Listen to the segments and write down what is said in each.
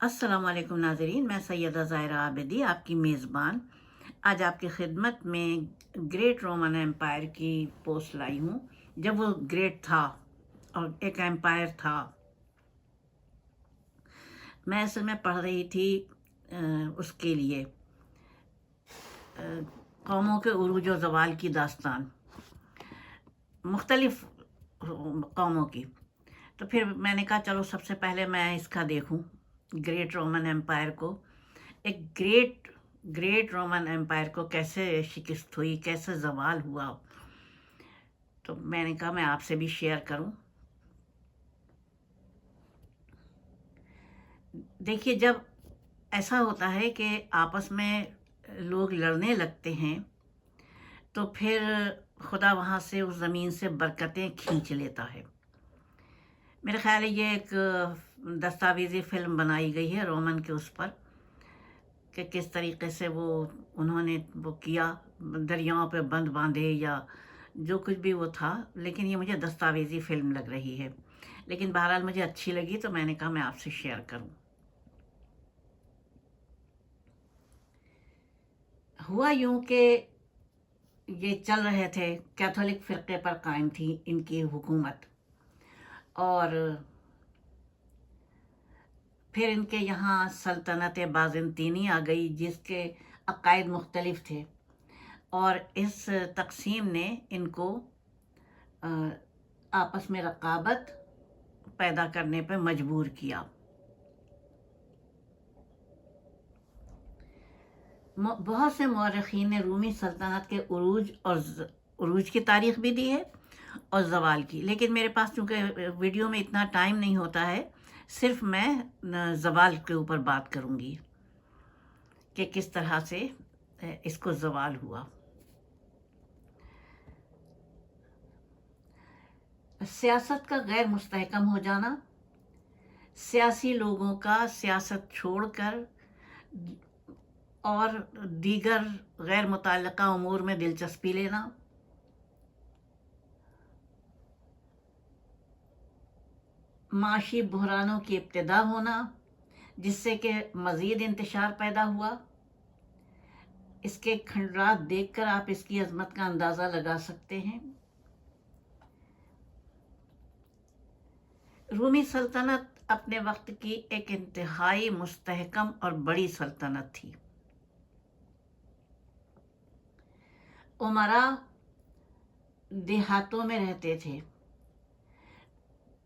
السلام علیکم ناظرین، میں سیدہ ظاہرہ عابدی آپ کی میزبان۔ آج آپ کی خدمت میں گریٹ رومن امپائر کی پوسٹ لائی ہوں۔ جب وہ گریٹ تھا اور ایک امپائر تھا، میں اصل میں پڑھ رہی تھی اس کے لیے۔ قوموں کے عروج و زوال کی داستان۔ مختلف قوموں کی۔ تو پھر میں نے کہا، چلو سب سے پہلے میں اس کا دیکھوں۔ گریٹ رومن امپائر کو ایک گریٹ گریٹ رومن امپائر کو کیسے شکست ہوئی کیسے زوال ہوا تو میں نے کہا میں آپ سے بھی شیئر کروں۔ دیکھیے جب ایسا ہوتا ہے کہ آپس میں لوگ لڑنے لگتے ہیں، تو پھر خدا وہاں سے، اس زمین سے برکتیں کھینچ لیتا ہے۔ میرے خیال ہے یہ ایک دستاویزی فلم بنائی گئی ہے رومن کے اس پر، کہ کس طریقے سے وہ، انہوں نے وہ کیا، دریاؤں پہ بند باندھے یا جو کچھ بھی وہ تھا، لیکن یہ مجھے دستاویزی فلم لگ رہی ہے۔ لیکن بہرحال مجھے اچھی لگی، تو میں نے کہا میں آپ سے شیئر کروں۔ ہوا یوں کہ یہ چل رہے تھے، کیتھولک فرقے پر قائم تھی ان کی حکومت۔ اور پھر ان کے یہاں سلطنت بازنطینی آ گئی، جس کے عقائد مختلف تھے۔ اور اس تقسیم نے ان کو آپس میں رقابت پیدا کرنے پہ مجبور کیا۔ بہت سے مورخین نے رومی سلطنت کے عروج اور عروج کی تاریخ بھی دی ہے اور زوال کی۔ لیکن میرے پاس چونکہ ویڈیو میں اتنا ٹائم نہیں ہوتا ہے صرف میں زوال کے اوپر بات کروں گی کہ کس طرح سے اس کو زوال ہوا۔ سیاست کا غیر مستحکم ہو جانا، سیاسی لوگوں کا سیاست چھوڑ کر، اور دیگر غیر متعلقہ امور میں دلچسپی لینا۔ معاشی بحرانوں کی ابتدا ہونا، جس سے کہ مزید انتشار پیدا ہوا۔ اس کے کھنڈرات دیکھ کر آپ اس کی عظمت کا اندازہ لگا سکتے ہیں۔ رومی سلطنت اپنے وقت کی ایک انتہائی مستحکم اور بڑی سلطنت تھی۔ عمرہ دیہاتوں میں رہتے تھے۔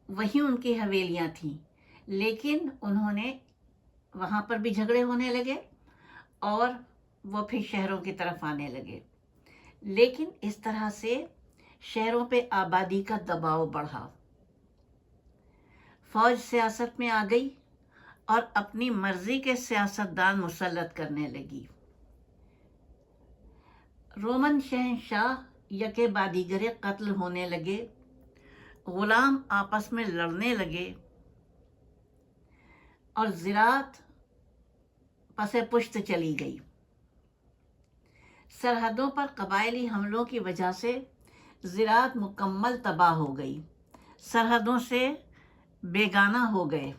وہی ان کی حویلیاں تھیں۔ لیکن انہوں نے وہاں پر بھی جھگڑے ہونے لگے اور وہ پھر شہروں کی طرف آنے لگے۔ لیکن اس طرح سے شہروں پہ آبادی کا دباؤ بڑھا۔ فوج سیاست میں آ گئی اور اپنی مرضی کے سیاست دان مسلط کرنے لگی۔ رومن شہنشاہ یکے بادیگرے قتل ہونے لگے۔ غلام آپس میں لڑنے لگے اور زراعت پس پشت چلی گئی۔ سرحدوں پر قبائلی حملوں کی وجہ سے زراعت مکمل تباہ ہو گئی۔ سرحدوں سے بیگانہ ہو گئے۔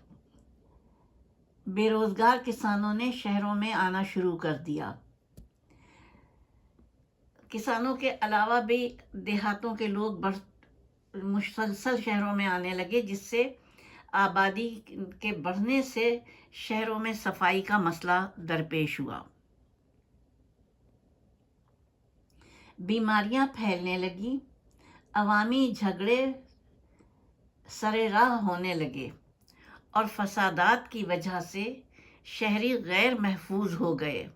بے روزگار کسانوں نے شہروں میں آنا شروع کر دیا۔ کسانوں کے علاوہ بھی دیہاتوں کے لوگ بڑھ مسلسل شہروں میں آنے لگے، جس سے آبادی کے بڑھنے سے شہروں میں صفائی کا مسئلہ درپیش ہوا۔ بیماریاں پھیلنے لگیں عوامی جھگڑے سر راہ ہونے لگے اور فسادات کی وجہ سے شہری غیر محفوظ ہو گئے۔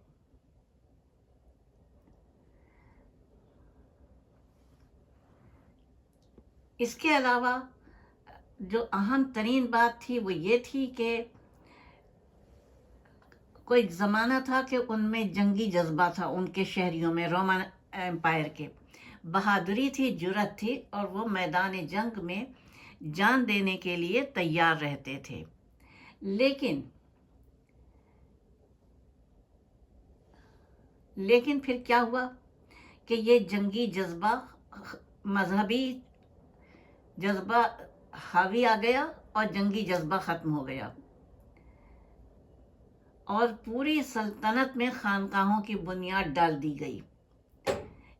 اس کے علاوہ جو اہم ترین بات تھی وہ یہ تھی کہ کوئی زمانہ تھا کہ ان میں جنگی جذبہ تھا ان کے شہریوں میں، رومن امپائر کے۔ بہادری تھی جرت تھی اور وہ میدان جنگ میں جان دینے کے لیے تیار رہتے تھے۔ لیکن لیکن پھر کیا ہوا کہ یہ جنگی جذبہ مذہبی جذبہ حاوی آ گیا اور جنگی جذبہ ختم ہو گیا۔ اور پوری سلطنت میں خانقاہوں کی بنیاد ڈال دی گئی۔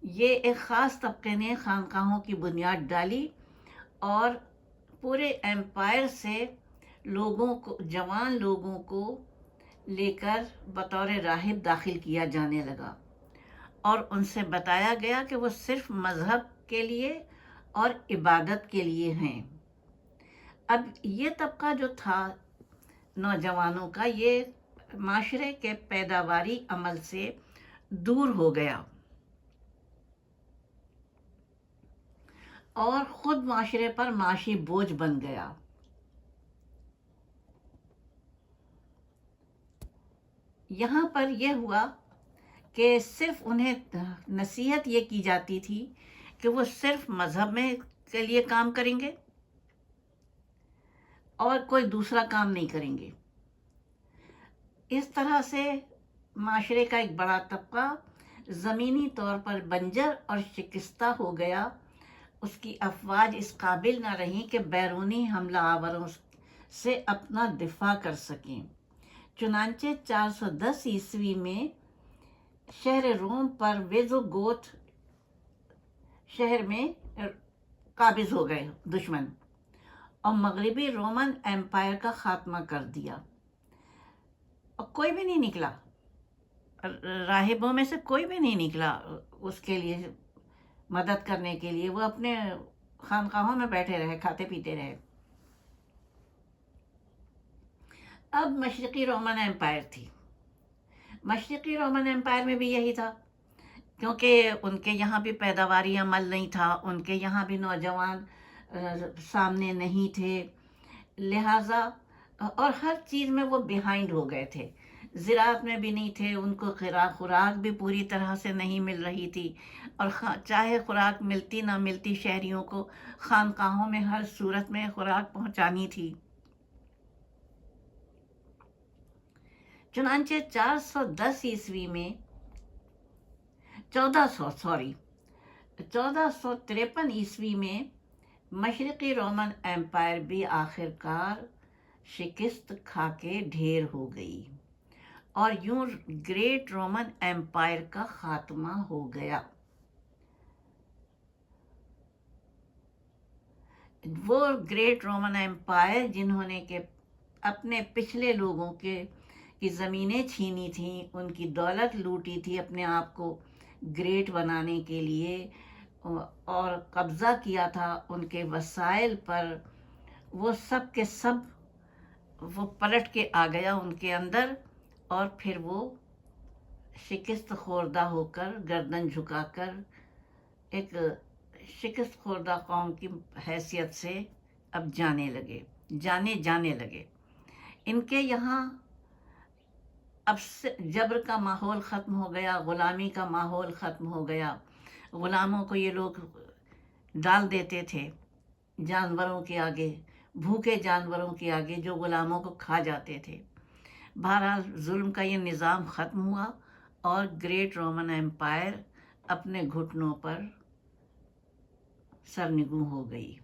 یہ ایک خاص طبقے نے خانقاہوں کی بنیاد ڈالی اور پورے ایمپائر سے لوگوں کو، جوان لوگوں کو لے کر بطور راہب داخل کیا جانے لگا۔ اور ان سے بتایا گیا کہ وہ صرف مذہب کے لیے اور عبادت کے لیے ہیں۔ اب یہ طبقہ جو تھا نوجوانوں کا، یہ معاشرے کے پیداواری عمل سے دور ہو گیا۔ اور خود معاشرے پر معاشی بوجھ بن گیا۔ یہاں پر یہ ہوا کہ صرف انہیں نصیحت یہ کی جاتی تھی کہ وہ صرف مذہب میں کے لیے کام کریں گے اور کوئی دوسرا کام نہیں کریں گے۔ اس طرح سے معاشرے کا ایک بڑا طبقہ زمینی طور پر بنجر اور شکستہ ہو گیا۔ اس کی افواج اس قابل نہ رہیں کہ بیرونی حملہ آوروں سے اپنا دفاع کر سکیں۔ چنانچہ چار سو دس عیسوی میں شہر روم پر ویزو گوتھ شہر میں قابض ہو گئے دشمن۔ اور مغربی رومن ایمپائر کا خاتمہ کر دیا۔ اور کوئی بھی نہیں نکلا۔ راہبوں میں سے کوئی بھی نہیں نکلا اس کے لیے مدد کرنے کے لیے۔ وہ اپنے خانقاہوں میں بیٹھے رہے، کھاتے پیتے رہے۔ اب مشرقی رومن ایمپائر تھی۔ مشرقی رومن ایمپائر میں بھی یہی تھا۔ کیونکہ ان کے یہاں بھی پیداواری عمل نہیں تھا، ان کے یہاں بھی نوجوان سامنے نہیں تھے۔ لہٰذا، اور ہر چیز میں وہ بیہائنڈ ہو گئے تھے۔ زراعت میں بھی نہیں تھے، ان کو خوراک خوراک بھی پوری طرح سے نہیں مل رہی تھی۔ اور چاہے خوراک ملتی نہ ملتی، شہریوں کو خانقاہوں میں ہر صورت میں خوراک پہنچانی تھی۔ چنانچہ چار سو دس عیسوی میں چودہ سو، سوری، چودہ سو تریپن عیسوی میں مشرقی رومن ایمپائر بھی آخر کار شکست کھا کے ڈھیر ہو گئی اور یوں گریٹ رومن ایمپائر کا خاتمہ ہو گیا۔ وہ گریٹ رومن ایمپائر جنہوں نے کہ اپنے پچھلے لوگوں کے، کی زمینیں چھینی تھیں، ان کی دولت لوٹی تھی، اپنے آپ کو گریٹ بنانے کے لیے، اور قبضہ کیا تھا ان کے وسائل پر، وہ سب کے سب، وہ پلٹ کے آ گیا ان کے اندر، اور پھر وہ شکست خوردہ ہو کر گردن جھکا کر ایک شکست خوردہ قوم کی حیثیت سے اب جانے لگے، جانے جانے لگے۔ ان کے یہاں اب جبر کا ماحول ختم ہو گیا، غلامی کا ماحول ختم ہو گیا۔ غلاموں کو یہ لوگ ڈال دیتے تھے جانوروں کے آگے، بھوکے جانوروں کے آگے جو غلاموں کو کھا جاتے تھے۔ بہرحال ظلم کا یہ نظام ختم ہوا اور گریٹ رومن ایمپائر اپنے گھٹنوں پر سرنگوں ہو گئی۔